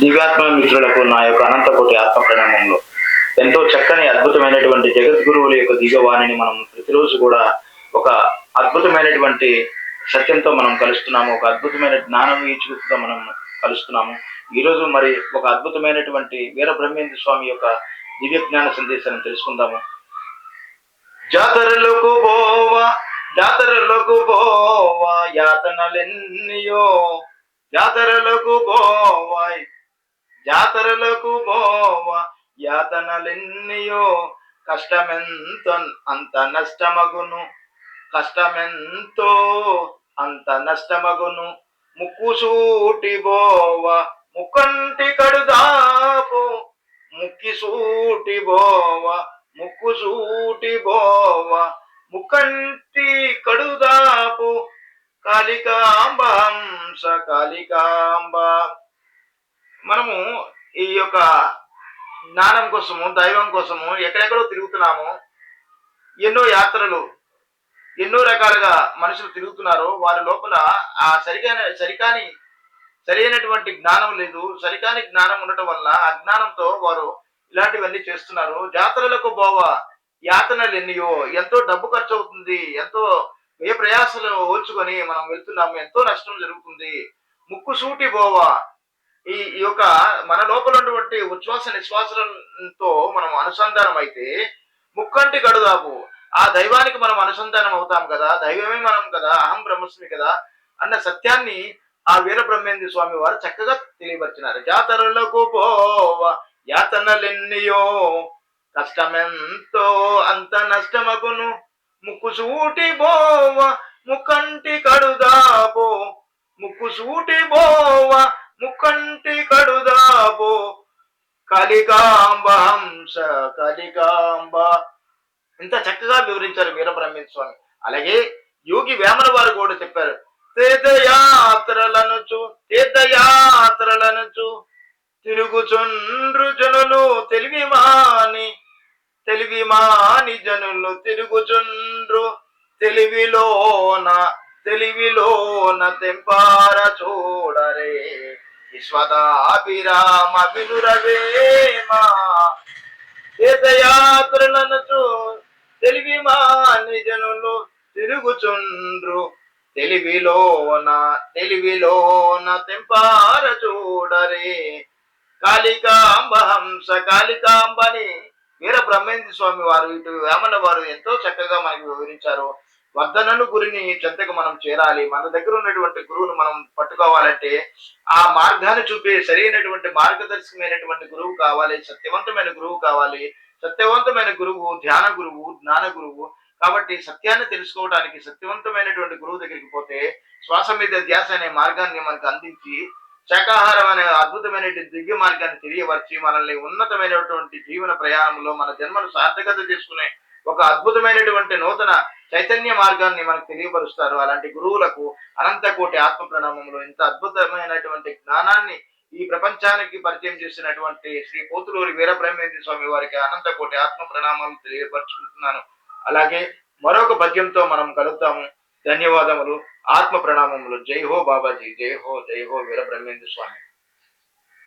దివ్యాత్మ మిత్రులకు నా యొక్క అనంతకోటి ఆత్మ ప్రణామంలో. ఎంతో చక్కని అద్భుతమైనటువంటి జగద్గురువుల యొక్క దిగవాణిని మనం ప్రతిరోజు కూడా ఒక అద్భుతమైనటువంటి సత్యంతో మనం కలుస్తున్నాము ఒక అద్భుతమైన జ్ఞానం ఈచుకుతో మనం కలుస్తున్నాము. ఈరోజు మరి ఒక అద్భుతమైనటువంటి వీర బ్రహ్మేంద్ర స్వామి యొక్క దివ్య జ్ఞాన సందేశాన్ని తెలుసుకుందాము. జాతరలకు పోవా జాతరలకు పోవా యాతనలెన్నయో జాతరలకు పోవా జాతరలకు పోవా యాతనలెన్నియో కష్టమెంతో అంత నష్టమగును. కష్టమెంతో అంత నష్టమగును. ముక్కుసూటి బోవ ముక్కంటి కడుదాపు. ముక్కి సూటి బోవ ముక్కు సూటి బోవ ముక్కంటి కడుదాపు. కాళికాంబ హంస కాళికాంబ మనము ఈ యొక్క జ్ఞానం కోసము దైవం కోసము ఎక్కడెక్కడో తిరుగుతున్నాము ఎన్నో యాత్రలు ఎన్నో రకాలుగా మనుషులు తిరుగుతున్నారు వారి లోపల ఆ సరికైన సరికాని సరైనటువంటి జ్ఞానం లేదు. సరికాని జ్ఞానం ఉండటం వల్ల అజ్ఞానంతో వారు ఇలాంటివన్నీ చేస్తున్నారు. జాతరలకు బావ యాతనలు ఎన్నయో ఎంతో డబ్బు ఖర్చు అవుతుంది ఎంతో ఏ ప్రయాసలు ఓల్చుకొని మనం వెళ్తున్నాము ఎంతో నష్టం జరుగుతుంది. ముక్కు సూటి బోవ ఈ ఈ యొక్క మన లోపల ఉన్నటువంటి ఉచ్ఛ్వాస నిశ్వాసంతో మనం అనుసంధానం అయితే ముక్కంటి గడుదాపు ఆ దైవానికి మనం అనుసంధానం అవుతాం కదా దైవమే మనం కదా అహం బ్రహ్మస్మి కదా అన్న సత్యాన్ని ఆ వీర బ్రహ్మేంద్ర స్వామి వారు చక్కగా తెలియపరిచినారు. జాతరలకు పోవ యాతనలెన్నియో కష్టమెంతో అంత నష్టమగును. ముక్కు సూటి బోవ ముక్కంటి కడుదాబో ముక్కు సూటి బోవ ముక్కంటి కడుదాబో కలికాంబ హంస కలికాంబ. ఇంత చక్కగా వివరించారు వీరబ్రహ్మేంద్ర స్వామి. అలాగే యోగి వేమన వారు కూడా చెప్పారు తీర్థయాత్రలనుచు తీర్థయాత్రలనుచు తిరుగుచుండ్రు జనులు తెలివి మాని తెలివి మాని జనులు తిరుగుచుండ్రు తెలివిలోన తెలివిలోన తెంపార విశ్వదాభిరామ వినురవేమా తెలివి మా నిజనులు తిరుగుచుండ్రు. తెలివిలోన తెలివిలోన తెంపార చూడరే. కాళికాంబహంస కాళికాంబని వీర బ్రహ్మేంద్ర స్వామి వారు ఇటు వేమన వారు ఎంతో చక్కగా మనకి వివరించారు. వర్ధనలు గురిని చెంతకు మనం చేరాలి. మన దగ్గర ఉన్నటువంటి గురువును మనం పట్టుకోవాలంటే ఆ మార్గాన్ని చూపే సరైనటువంటి మార్గదర్శకమైనటువంటి గురువు కావాలి సత్యవంతమైన గురువు కావాలి. సత్యవంతమైన గురువు ధ్యాన గురువు జ్ఞాన గురువు. కాబట్టి సత్యాన్ని తెలుసుకోవడానికి సత్యవంతమైనటువంటి గురువు దగ్గరికి పోతే శ్వాస మీద ధ్యాస అనే మార్గాన్ని మనకు అందించి శాకాహారం అనే అద్భుతమైన దివ్య మార్గాన్ని తెలియవరిచి మనల్ని ఉన్నతమైనటువంటి జీవన ప్రయాణంలో మన జన్మను సార్థకత చేసుకునే ఒక అద్భుతమైనటువంటి నూతన చైతన్య మార్గాన్ని మనకు తెలియపరుస్తారు. అలాంటి గురువులకు అనంతకోటి ఆత్మ ప్రణామంలో ఇంత అద్భుతమైనటువంటి జ్ఞానాన్ని ఈ ప్రపంచానికి పరిచయం చేసినటువంటి శ్రీ పోతులూరి వీరబ్రహ్మేంద్ర స్వామి వారికి అనంతకోటి ఆత్మ ప్రణామాలు తెలియపరుచుకుంటున్నాను. అలాగే మరొక పద్యంతో మనం కలుద్దాము. ధన్యవాదములు ఆత్మ ప్రణామములు. జై హో బాబాజీ జై హో జై హో వీరబ్రహ్మేంద్ర స్వామి.